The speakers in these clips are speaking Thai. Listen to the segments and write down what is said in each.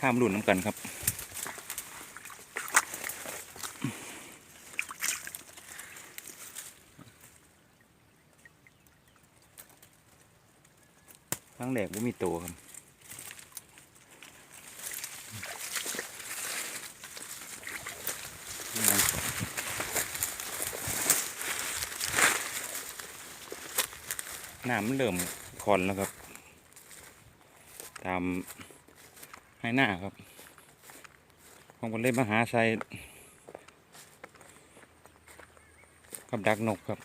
ข้ามรุ่นน้ำกันครับ ครั้งแรกว่มีตัวครับน้ำมันเริ่มคอนแล้วครับ ตาม ให้หน้าครับ ผมก็เลยมาหาใส่กับดักนกครับ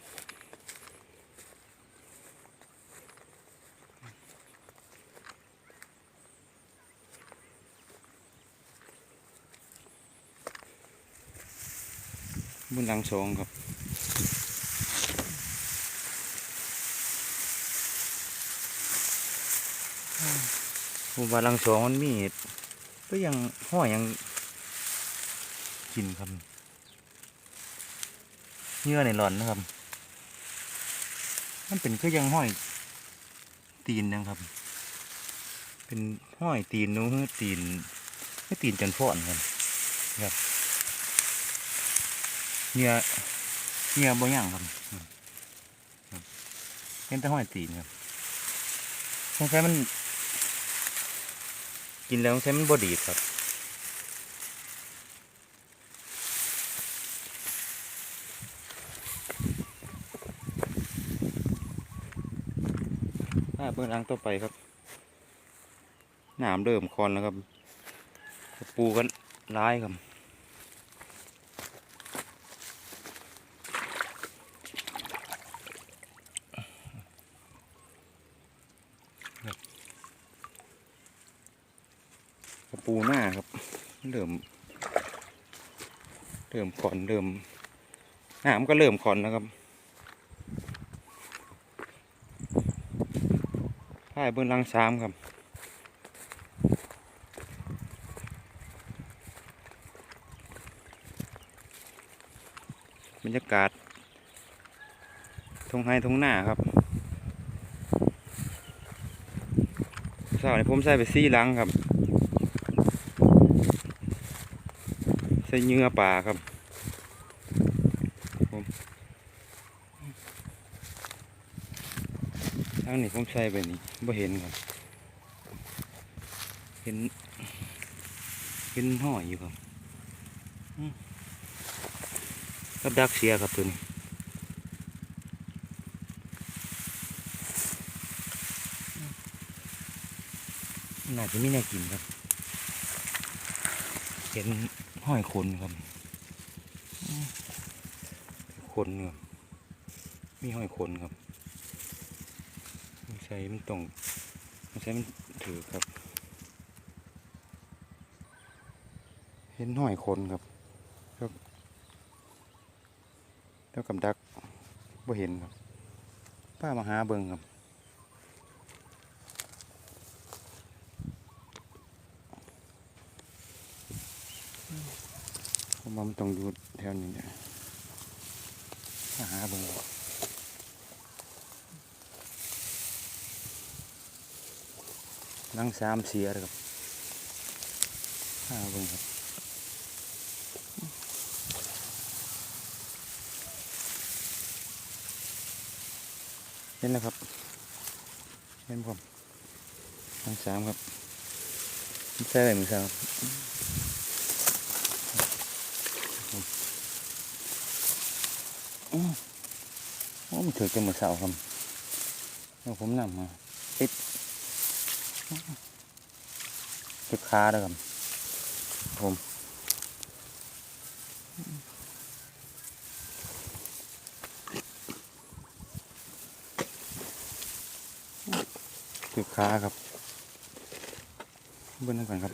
บุญหลังสองครับผม ว่าลังสองมันมีก็ยังห้อยยังกินครับเยื่อในหลอนนะครับ มันเป็นก็ยังห้อยตีนนะครับ เป็นห้อยตีนนู้นตีนไม่ตีนจันฟ้อนครับครับเนื้อเนื้อบ่ย่างครับอืมครับเป็นแต่ห้อยตีนครับสงสัยมัน กินแล้วใช้มันบดีครับมาเบื้องหลังต่อไปครับหนามเริ่มคอนแล้วครับ ปูกันร้ายครับ ปูหน้าครับ เริ่ม เริ่มขอนเริ่มหน้ำก็เริ่มขอนแล้วครับถ่ายเบื้องหลังสามครับบรรยากาศทงไฮทงหน้าครับเช้านี้ผมใส่ไปซี่หลังครับ ใส่เนื้อปลาครับผมทางนี้ผมใส่ไปนี่บ่เห็นครับ เห็น เห็นห่อยอยู่ครับกับดักเสียครับตัวนี้น่าจะไม่น่ากินครับเห็น ห้อยคนครับคนครับมีห้อยคนครับมันใช้มันตรงมันใช้มันถือครับ เห็นห้อยคนครับแล้วแล้วกับดักบ่เห็นครับป้ามาหาเบิงครับ ว่ามันต้องอยู่แถวนี้เนี่ยมาหาเบิ่งนังสามเสียเลยครับหาเบิ่งครับเห็นแล้วครับ เห็นผมนังสามครับใช่ไหมมือสาม อืม โอ้มันถือกันมือเสาครับเดี๋ยวผมนำมาติดเก็บขาแล้วครับผมเก็บขาครับเบิ้ลนั่นก่อนครับ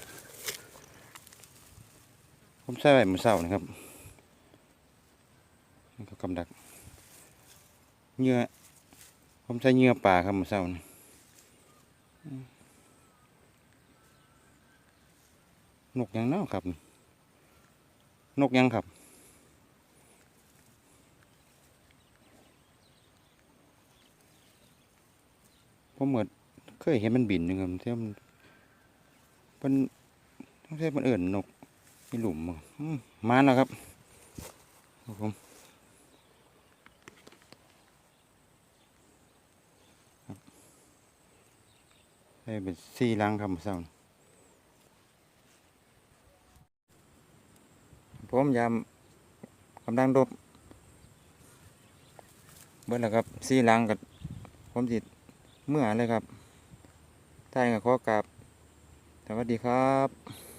ผมใส่ไว้มือเสานะครับ นี่ก็กำดักเหงื่อผมใช้เหงื่อป่าครับมื้อเช้านี่นกยังเนาครับ นกยังครับ ผมเหมือนเคยเห็นมันบินอยู่ครับที่มันมันไม่ใช่มันเอื่นนกมีหลุมบ่อืมมาแล้วครับครับผมครับ ให้เป็นสี่ลังครับมื้อเช้านี้ผมยามกำลังดบเบิดแล้วครับสี่ลังกับผมจิตเมื่อเลยครับใต้กับขอกราบสวัสดีครับ